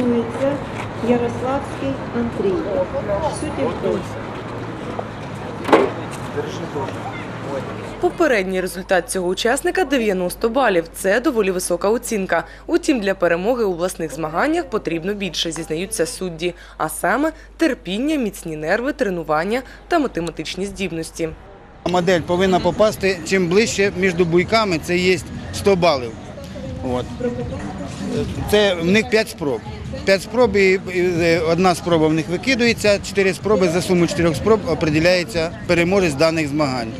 Готується Ярославський Андрій. Хто? Попередній результат цього учасника 90 балів. Це доволі висока оцінка. Утім, для перемоги у власних змаганнях потрібно більше, зізнаються судді, а саме терпіння, міцні нерви, тренування та математичні здібності. Модель повинна попасти чим ближче між буйками, це є 100 балів. От. Це в них 5 спроб. 5 спроб і одна спроба в них викидується, 4 спроби за суму 4 спроб определяється переможець даних змагань.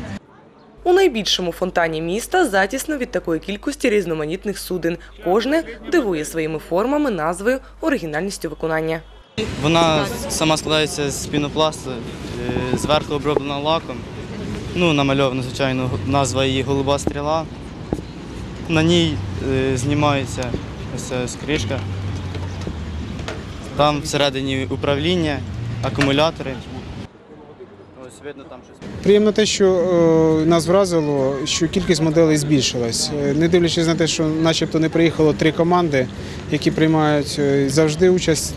У найбільшому фонтані міста затісно від такої кількості різноманітних суден. Кожне дивує своїми формами, назвою, оригінальністю виконання. Вона сама складається з пінопласту, е, зверху оброблена лаком. Ну, намальована, звичайно, назва її голуба стріла. На ній е, знімається ось кришка. Там всередині управління, акумулятори. Ось видно там щось. Приємно те, що е, нас вразило, що кількість моделей збільшилась. Е, Не дивлячись на те, що начебто не приїхало три команди, які приймають завжди участь.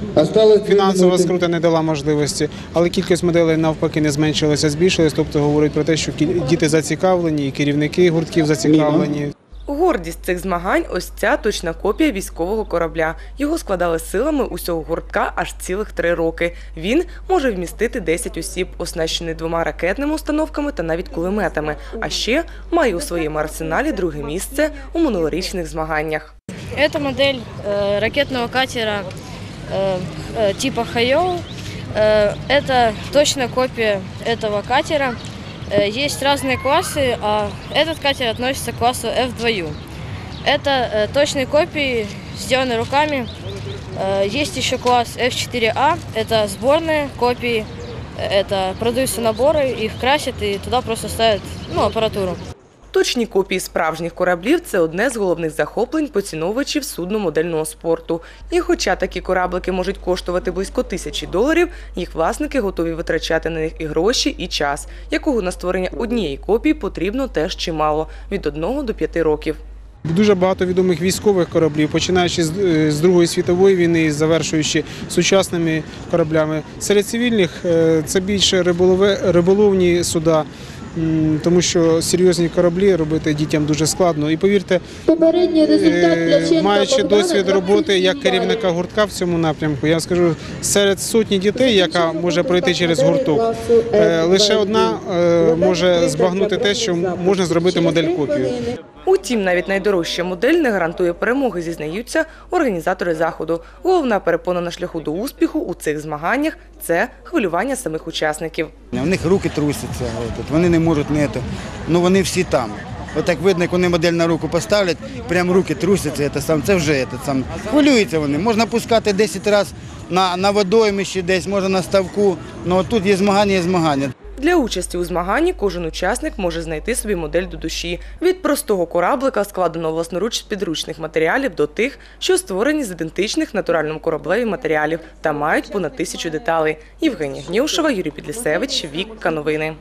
Фінансова скрута не дала можливості, але кількість моделей навпаки не зменшилася, збільшилась. Тобто говорить про те, що діти зацікавлені, і керівники гуртків зацікавлені. Гордість цих змагань ось ця точна копія військового корабля. Його складали силами усього гуртка аж цілих три роки. Він може вмістити 10 осіб, оснащений двома ракетними установками та навіть кулеметами. А ще має у своєму арсеналі друге місце у минулорічних змаганнях. Это модель э, ракетного катера э, э, типа Хайоу. Э, это точная копия этого катера. Э, есть разные классы, а этот катер относится к классу F2U. Это э, точные копии, сделаны руками. Э, есть еще класс F4A, это сборные копии. Это продаются наборы, их красят и туда просто ставят ну, аппаратуру. Точні копії справжніх кораблів це одне з головних захоплень поціновувачів судномодельного спорту. І хоча такі кораблики можуть коштувати близько тисячі доларів, їх власники готові витрачати на них і гроші, і час, якого на створення однієї копії потрібно теж чимало від 1 до 5 років. Дуже багато відомих військових кораблів, починаючи з, е, Другої світової війни і завершуючи сучасними кораблями. Серед цивільних е, це більше риболовні суда, тому що серйозні кораблі робити дітям дуже складно. І повірте, е, маючи досвід роботи як керівника гуртка в цьому напрямку, я скажу серед сотні дітей, яка може пройти через гурток, е, лише одна е, може збагнути те, що можна зробити модель копію. Утім, навіть найдорожча модель не гарантує перемоги, зізнаються організатори заходу. Головна перепона на шляху до успіху у цих змаганнях це хвилювання самих учасників. У них руки трусяться, вони не можуть не то. Ну вони всі там. Отак видно, як вони модель на руку поставлять, прям руки трусяться, це, вже хвилюються вони. Можна пускати 10 разів на, на водоймищі десь, можна на ставку. Ну тут є змагання, є змагання. Для участі у змаганні кожен учасник може знайти собі модель до душі від простого кораблика, складеного власноруч з підручних матеріалів, до тих, що створені з ідентичних натуральному кораблеві матеріалів та мають понад тисячу деталей. Євгенія Гнівшова, Юрій Підлісевич, Вік Новини.